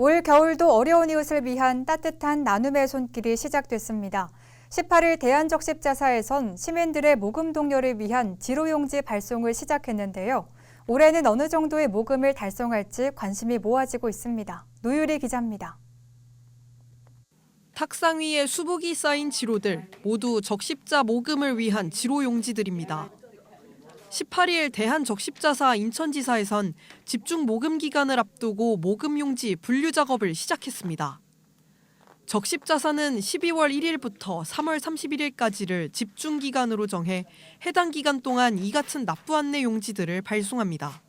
올 겨울도 어려운 이웃을 위한 따뜻한 나눔의 손길이 시작됐습니다. 18일 대한적십자사에선 시민들의 모금 동료를 위한 지로용지 발송을 시작했는데요. 올해는 어느 정도의 모금을 달성할지 관심이 모아지고 있습니다. 노유리 기자입니다. 탁상 위에 수북이 쌓인 지로들 모두 적십자 모금을 위한 지로 용지들입니다. 18일 대한적십자사 인천지사에선 집중 모금 기간을 앞두고 모금 용지 분류 작업을 시작했습니다. 적십자사는 12월 1일부터 3월 31일까지를 집중 기간으로 정해 해당 기간 동안 이 같은 납부 안내 용지들을 발송합니다.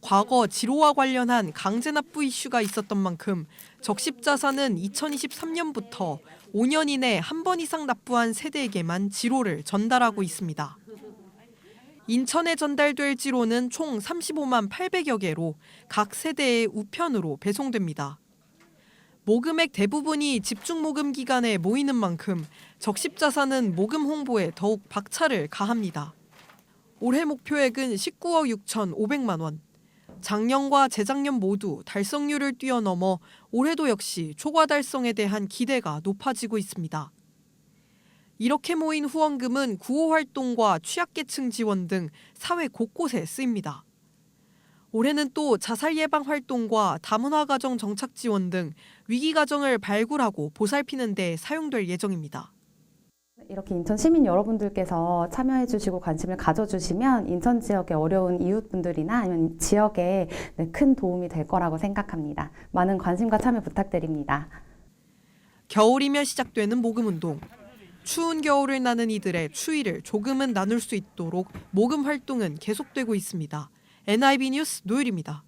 과거 지로와 관련한 강제 납부 이슈가 있었던 만큼 적십자사는 2023년부터 5년 이내 한 번 이상 납부한 세대에게만 지로를 전달하고 있습니다. 인천에 전달될 지로는 총 35만 800여 개로 각 세대의 우편으로 배송됩니다. 모금액 대부분이 집중 모금 기간에 모이는 만큼 적십자사는 모금 홍보에 더욱 박차를 가합니다. 올해 목표액은 19억 6천5백만 원. 작년과 재작년 모두 달성률을 뛰어넘어 올해도 역시 초과 달성에 대한 기대가 높아지고 있습니다. 이렇게 모인 후원금은 구호 활동과 취약계층 지원 등 사회 곳곳에 쓰입니다. 올해는 또 자살 예방 활동과 다문화 가정 정착 지원 등 위기 가정을 발굴하고 보살피는 데 사용될 예정입니다. 이렇게 인천 시민 여러분들께서 참여해 주시고 관심을 가져 주시면 인천 지역의 어려운 이웃분들이나 아니면 지역에 네, 큰 도움이 될 거라고 생각합니다. 많은 관심과 참여 부탁드립니다. 겨울이면 시작되는 모금 운동. 추운 겨울을 나는 이들의 추위를 조금은 나눌 수 있도록 모금 활동은 계속되고 있습니다. NIB 뉴스 노율입니다.